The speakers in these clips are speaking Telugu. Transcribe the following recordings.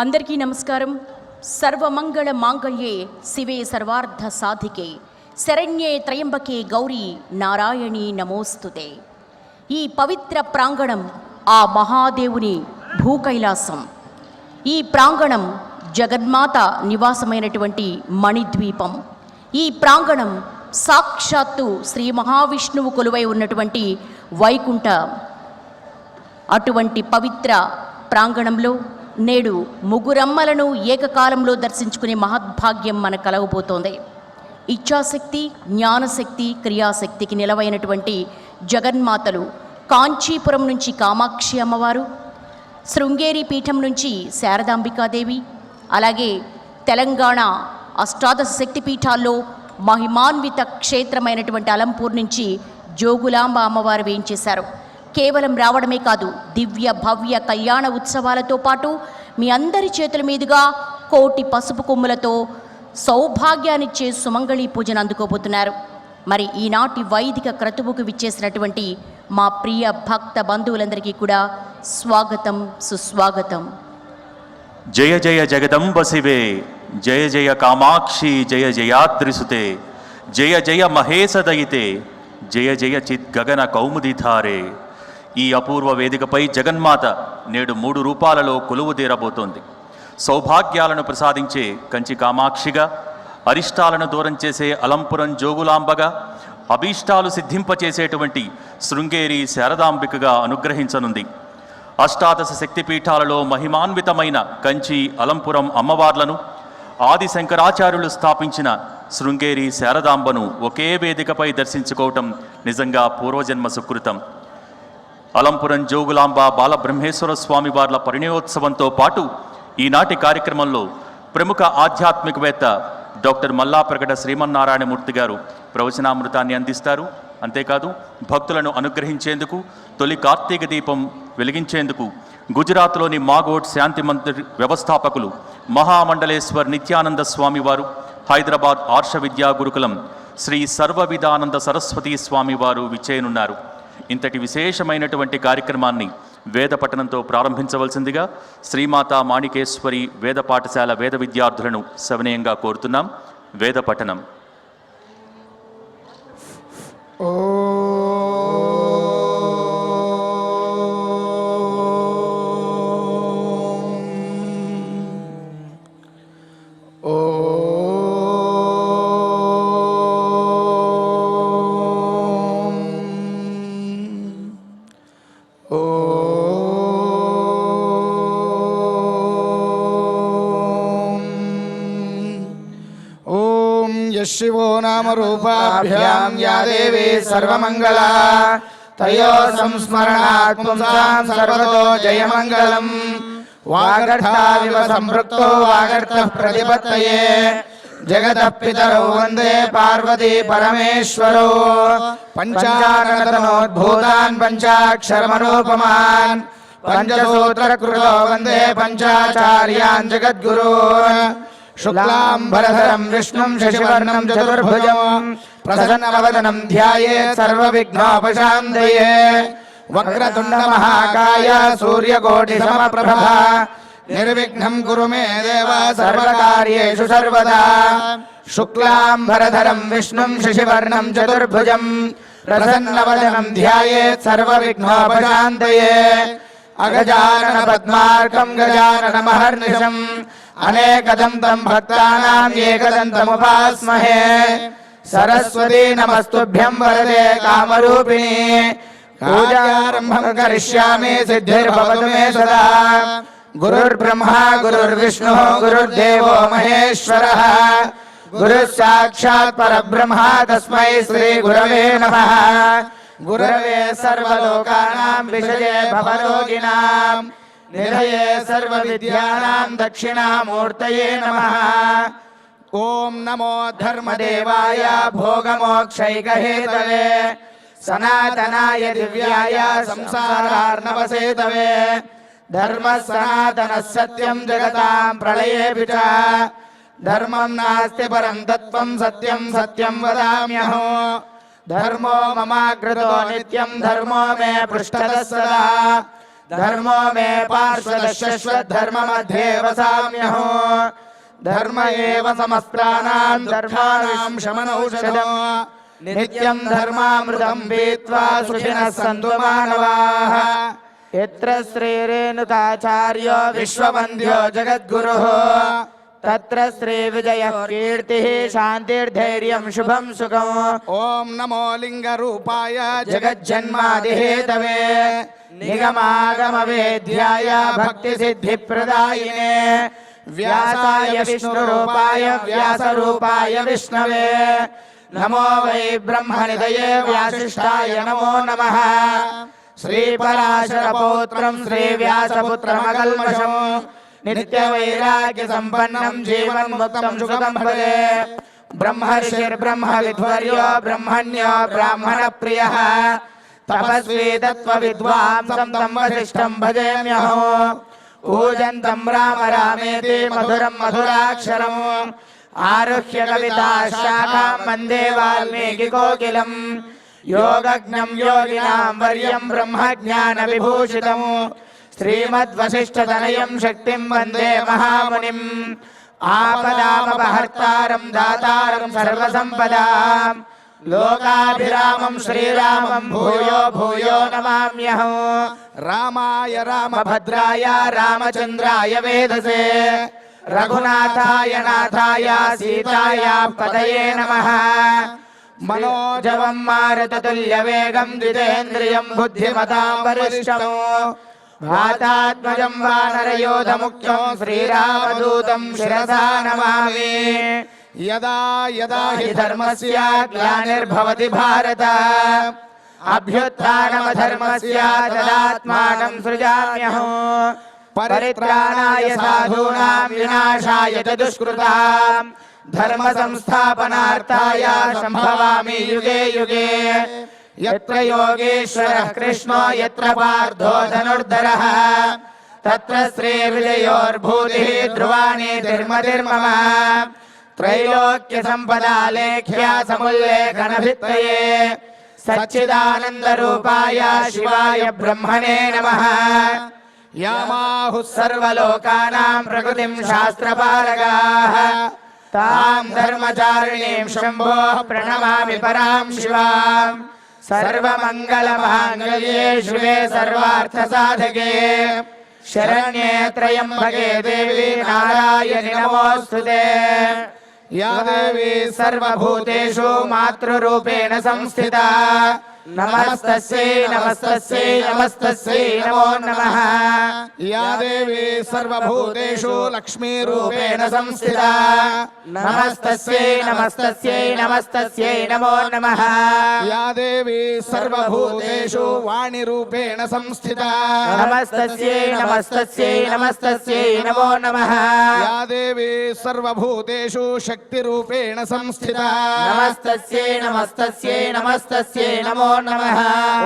అందరికీ నమస్కారం. సర్వమంగళ మాంగళ్యే శివే సర్వార్థ సాధికే. శరణ్యే త్రయంబకే గౌరీ నారాయణి నమోస్తుతే. ఈ పవిత్ర ప్రాంగణం ఆ మహాదేవుని భూకైలాసం. ఈ ప్రాంగణం జగన్మాత నివాసమైనటువంటి మణిద్వీపం. ఈ ప్రాంగణం సాక్షాత్తు శ్రీ మహావిష్ణువు కొలువై ఉన్నటువంటి వైకుంఠ. అటువంటి పవిత్ర ప్రాంగణంలో నేడు ముగ్గురమ్మలను ఏకకాలంలో దర్శించుకునే మహద్భాగ్యం మన కలగబోతోంది. ఇచ్ఛాశక్తి జ్ఞానశక్తి క్రియాశక్తికి నిలవైనటువంటి జగన్మాతలు కాంచీపురం నుంచి కామాక్షి అమ్మవారు శృంగేరి పీఠం నుంచి శారదాంబికాదేవి అలాగే తెలంగాణ అష్టాదశ శక్తి పీఠాల్లో మహిమాన్విత క్షేత్రమైనటువంటి అలంపూర్ నుంచి జోగులాంబ అమ్మవారు వేయించేశారు. కేవలం రావడమే కాదు దివ్య భవ్య కళ్యాణ ఉత్సవాలతో పాటు మీ అందరి చేతుల మీదుగా కోటి పసుపు కొమ్ములతో సౌభాగ్యాన్నిచ్చే సుమంగళి పూజను అందుకోబోతున్నారు. మరి ఈనాటి వైదిక క్రతువుకు విచ్చేసినటువంటి మా ప్రియ భక్త బంధువులందరికీ కూడా స్వాగతం సుస్వాగతం. జయ జయ జగదంబ శివే జయ జయ కామాక్షి జయ జయాద్రిసుతే జయ జయ మహేశదయితే జయ జయ చిత్ గగన కౌముదిధారే. ఈ అపూర్వ వేదికపై జగన్మాత నేడు మూడు రూపాలలో కొలువు తీరబోతోంది. సౌభాగ్యాలను ప్రసాదించే కంచి కామాక్షిగా అరిష్టాలను దూరం చేసే అలంపురం జోగులాంబగా అభీష్టాలు సిద్ధింపచేసేటువంటి శృంగేరి శారదాంబికగా అనుగ్రహించనుంది. అష్టాదశ శక్తిపీఠాలలో మహిమాన్వితమైన కంచి అలంపురం అమ్మవార్లను ఆది శంకరాచార్యులు స్థాపించిన శృంగేరి శారదాంబను ఒకే వేదికపై దర్శించుకోవటం నిజంగా పూర్వజన్మ సుకృతం. అలంపురం జోగులాంబ బాలబ్రహ్మేశ్వర స్వామి వార్ల పరిణయోత్సవంతో పాటు ఈనాటి కార్యక్రమంలో ప్రముఖ ఆధ్యాత్మికవేత్త డాక్టర్ మల్లాప్రగడ శ్రీమన్నారాయణమూర్తి గారు ప్రవచనామృతాన్ని అందిస్తారు. అంతేకాదు భక్తులను అనుగ్రహించేందుకు తొలి కార్తీక దీపం వెలిగించేందుకు గుజరాత్లోని మాగోడ్ శాంతి మందిర్ వ్యవస్థాపకులు మహామండలేశ్వర్ నిత్యానంద స్వామి వారు హైదరాబాద్ ఆర్ష విద్యా గురుకులం శ్రీ సర్వవిధానంద సరస్వతీ స్వామి వారు విచ్చేయనున్నారు. ఇంతటి విశేషమైనటువంటి కార్యక్రమాన్ని వేద పఠనంతో ప్రారంభించవలసిందిగా శ్రీమాత మాణికేశ్వరి వేద పాఠశాల వేద విద్యార్థులను సవినయంగా కోరుతున్నాం. వేద పఠనం. शिवो नाम रूपाभ्यां या देवी सर्वमङ्गला तयो संस्मरणात् पुंसां सर्वतो जयमङ्गलम् वागर्थाविव सम्पृक्तो वागर्थः प्रतिपत्तये जगतः पितरौ वन्दे पार्वती परमेश्वरो पञ्चाननतनोद्भूतान् पञ्चाक्षरमनोपमान् पञ्चसूत्रकृतो वन्दे पञ्चाचार्यान् जगद्गुरून् शुक्लां शुक्लाम्बरधरम् विष्णुं शशिवर्णं, चतुर्भुजं। प्रसन्नवदनं ध्यायेत् सर्वविघ्नोपशान्तये। वक्रतुण्डमहाकाय सूर्यकोटिसमप्रभा। निर्विघ्नं कुरु मे देव सर्वकार्येषु सर्वदा। शुक्लां भरधरं, विष्णुं शशिवर्णं, चतुर्भुजं। प्रसन्नवदनं ध्यायेत् सर्वविघ्नोपशान्तये। अगजानन पद्मार्कं गजाननमहर्निशम्। अनेकदन्तं भक्तानाम् एकदन्तमुपास्महे सरस्वती नमस्तुभ्यं वरदे कामरूपिणी। पूजारम्भं करिष्यामि, सिद्धिर्भवतु मे सदा। गुरुर्ब्रह्मा, गुरुर्विष्णुः, गुरुर्देवो महेश्वरः। गुरुः साक्षात् परब्रह्मा तस्मै श्रीगुरवे नमः। गुरवे सर्वलोकानां विषये भवरोगिणाम्। నిధయే సర్వవిద్యానాం దక్షిణామూర్తయే నమః. ఓం నమో ధర్మదేవాయ భోగమోక్షైకహేతవే. సనాతనాయ దివ్యాయ సంసారార్ణవసేతవే. ధర్మ సనాతన సత్యం జగతాం ప్రళయేపి చ ధర్మం నాస్తి పరం తత్వం సత్యం సత్యం వదామ్యహో. ధర్మో మమాగ్రతో నిత్యం ధర్మో మే పృష్టత సదా. धर्मो मे पार्श्वदशश्वधर्ममध्ये वसाम्यहो धर्म एव समस्त्राणां धर्माणां शमनौषधो। नित्यं धर्मामृतं पीत्वा सुखिनः सन्तु मानवाः। यत्र श्रीरेणुकाचार्यो विश्ववन्द्यो जगद्गुरुः। तत्र श्रीविजयः कीर्तिः शान्तिर्धैर्यं शुभं सुखम् ॐ नमो लिङ्गरूपाय जगज्जन्मादिहेतवे निगमागमवेद्याय भक्तिसिद्धिप्रदायिने। व्यासाय विष्णुरूपाय व्यासरूपाय विष्णवे। नमो वै ब्रह्मनिधये व्यासिष्ठाय नमो नमः। श्रीपराशरपौत्रम् श्रीव्यासपुत्रमकल्मषम् नित्यवैराग्यसम्पन्नम् जीवन्मुक्तम् सुखम् भजे। ब्रह्मर्षिर्ब्रह्मविध्वर्यो, ब्रह्मण्यो, ब्राह्मणप्रियः। तपस्वी तत्त्वविद्वांसं तं वसिष्ठं भजेम्यहो। पूजन्तं राम रामेति मधुरं मधुराक्षरम्। आरुह्य कविता शाखां वंदे वाल्मीकिकोकिलम् योगज्ञं योगिनां वर्यं ब्रह्मज्ञानविभूषितम्। श्रीमद्वसिष्ठतनयं शक्तिं वन्दे महामुनिम् आपदामपहर्तारं दातारं सर्वसम्पदाम् लोकाभिरामं श्रीरामं भूयो भूयो नमाम्यहम् रामाय रामभद्र भद्राय रामचन्द्राय वेदसे रघुनाथाय नाथाय सीताय पतये नमः मनोजवं मारुततुल्यवेगं द्वितेन्द्रियं बुद्धिमतां वरिष्ठम् भातात्मजं वानरयोधमुख्यं श्रीरामदूतं शिरसा नमामि यदा यदा हि हि धर्मस्य ग्लानिर्भवति भारत अभ्युत्थानमधर्मस्य तदात्मानं सृजाम्यहम् परित्राणाय साधूनां विनाशाय च दुष्कृताम् धर्म संस्थापनार्थाय सम्भवामि युगे युगे यत्र योगेश्वरः कृष्णो यत्र पार्थो धनुर्धरः। तत्र श्रीविजयोर्भूतिः ध्रुवाणि धर्मधिर्मम त्रैलोक्यसम्पदा लेख्या समुल्लेखनभित्तये सच्चिदानन्दरूपाय शिवाय ब्रह्मणे नमः। यामाहुः सर्वलोकानां प्रकृतिं शास्त्रपालकाः तां धर्मचारिणीं शम्भोः प्रणमामि परां शिवाम्। सर्वमङ्गलमाङ्गल्ये शिवे सर्वार्थसाधके शरण्ये त्र्यम्बके देवी नारायणि नमोऽस्तु ते या देवी सर्वभूतेषु मातृरूपेण संस्थिता నమస్తస్యై నమస్తస్యై నమస్తస్యై నమో నమః. యా దేవి సర్వభూతేషు లక్ష్మీ రూపేణ సంస్థితా. నమస్తస్యై నమస్తస్యై నమస్తస్యై నమో నమః. యా దేవి సర్వభూతేషు వాణి రూపేణ సంస్థితా. నమస్తస్యై నమస్తస్యై నమస్తస్యై నమో నమః. యా దేవి సర్వభూతేషు శక్తి రూపేణ సంస్థితా. నమస్తస్యై నమస్తస్యై నమస్తస్యై నమో नमः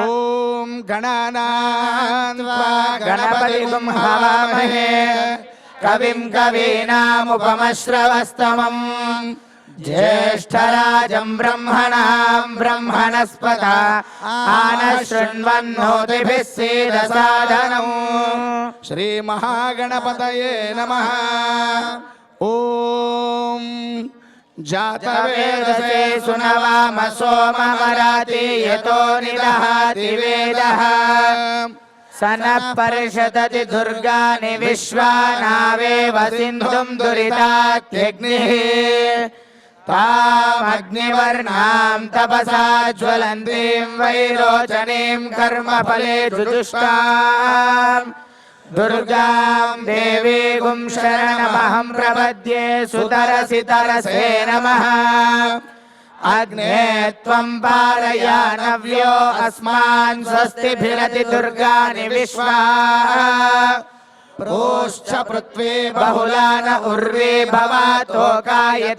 ॐ गणानान्वा गणपतिं हवामहे कविं कवीनामुपमश्रवस्तमम् ज्येष्ठराजं ब्रह्मणां ब्रह्मणस्पत आनशृण्वन्नोतिभिः सीदसादनम् श्रीमहागणपतये नमः ॐ तवेदसे जातवेदसे सुनवाम सोममराति यतो निदहाति वेदः स नः परिषदति दुर्गाणि विश्वानावेव सिन्धुं दुरितात्यग्निः तामग्निवर्णां तपसा ज्वलन्तीं वैरोचनीं कर्मफले जुजुष्टाम् दुर्गां देवीगुं शरणमहं प्रपद्ये सुतरसि तरसे नमः अग्ने त्वं पारयानव्यो अस्मान् स्वस्तिभिरति दुर्गाणि विश्वा प्रोश्च पृथ्वी बहुलान उर्वे भवातोकायतनयाय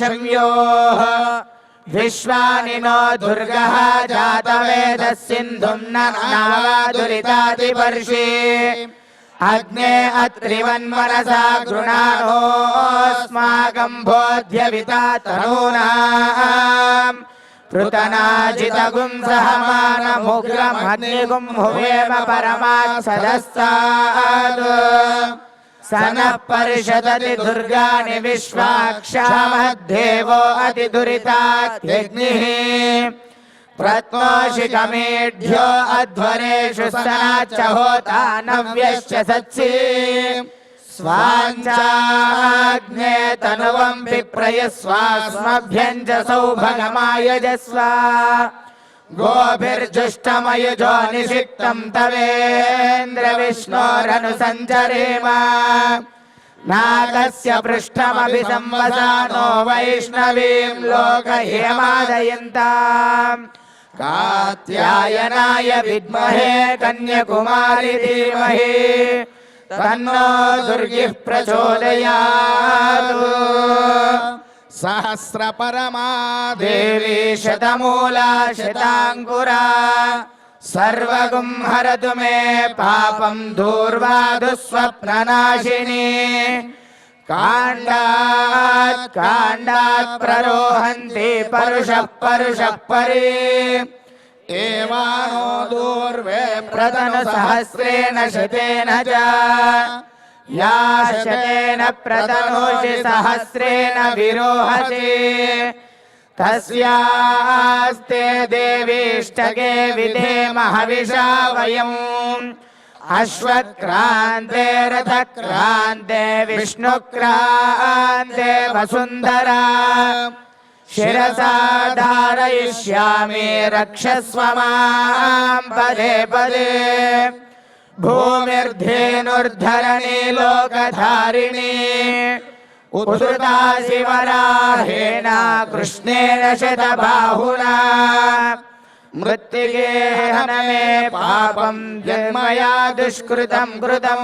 शम्योः विश्वानि विश्वानिनो जातवेद सिंधु नवादुरितादिपर्षि अग्ने अत्रिवन्मनसा गृणानोऽस्माकम् बोध्यविता तनूनाम् पृतनाजितगुम् सहमानमुग्रमग्निगुम् हुवेम परमात् सदस्तात् సనః పరిషదతి దుర్గాని విశ్వాక్షామద్దేవో అతి దురితాగ్నిః ప్రత్నోషికమేఢ్యో అధ్వరేషు సనాచ్చ హోతా నవ్యశ్చ సత్సి స్వాంచాగ్నే తనువం విప్రయస్వాస్మభ్యంజ సౌభగమాయజస్వ గోభిర్జుష్టమయుజో నిషిక్తం తవేంద్ర విష్ణోరను సంచరేమ నాగస్య పృష్ఠమభి సంవసానో వైష్ణవీం లోకహేమాదయంతాం కాత్యాయనాయ విద్మహే కన్యకుమారి ధీమహి. తన్నో దుర్గిః ప్రచోదయాత్ సహస్ర పరమా దేవీ శతమూలా శతాంకురా. సర్వగుం హరతు మే పాపం దూర్వాదు స్వప్ననాశిని కాండాత్ కాండాత్ ప్రరోహంతి పరుష పరుష పరి. ఏవానో దూర్వే ప్రతను సహస్రేణ శతేన చ యా శతేన ప్రతనోషి సహస్రేణ విరోహతి. తస్యాస్తే దేవీష్టకే విధేమ హవిషా వయం. అశ్వక్రాంతే రథక్రాంతే విష్ణుక్రాంతే వసుంధరా. శిరసా ధారయిష్యామి రక్షస్వ మాం పదే పదే భూమిర్ధేనుర్ధరణి లోకధారిణి. ఉద్ధృతా శివరాహేణ కృష్ణేన శతబాహునా. మృత్తిగేహన మే పాపం జన్మయా దుష్కృతం కృతం.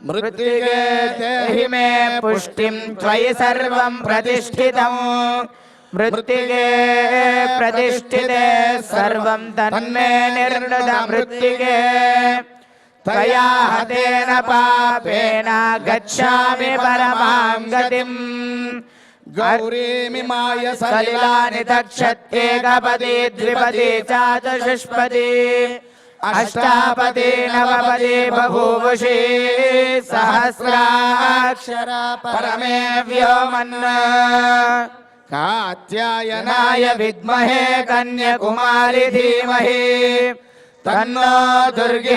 మృత్తిగే బ్రహ్మదత్తాసి కాశ్యపేనాభిమంత్రిత మృత్తిగే దేహి మే పుష్టిం త్వయి సర్వం ప్రతిష్ఠితం మృత్తిగే ప్రతిష్ఠితే సర్వం తన్మే నిర్ణత మృత్తిగే త్వయా హతేన పాపేన గచ్ఛామి పరమాం గతిం గౌరీమిమాయ సలిలాని తక్షత్యేకపది ద్విపది చాతుషుష్పది అష్టాపది నవపది బభూవుషి సహస్రాక్షర పరమే వ్యోమన్న కాత్యాయనాయ నాయ విద్మహే కన్యకుమారి ధీమహి తన్నో దుర్గి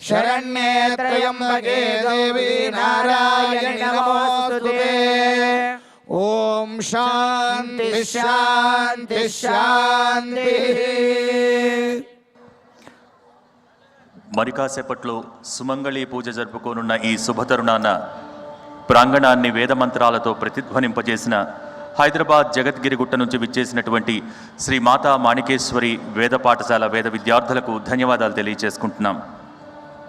శ్రీలక్ష్మీర్వరలక్ష్మీశ్చ ప్రసన్నా మమ సర్వదా వరాంకుశోపాశమభీతిముద్రాం ఓం శాంతి మరి కాసేపట్లో సుమంగళి పూజ జరుపుకోనున్న ఈ శుభతరుణాన ప్రాంగణాన్ని వేదమంత్రాలతో ప్రతిధ్వనింపజేసిన హైదరాబాద్ జగద్గిరిగుట్ట నుంచి విచ్చేసినటువంటి శ్రీ మాతా మాణికేశ్వరి వేద పాఠశాల వేద విద్యార్థులకు ధన్యవాదాలు తెలియజేసుకుంటున్నాం.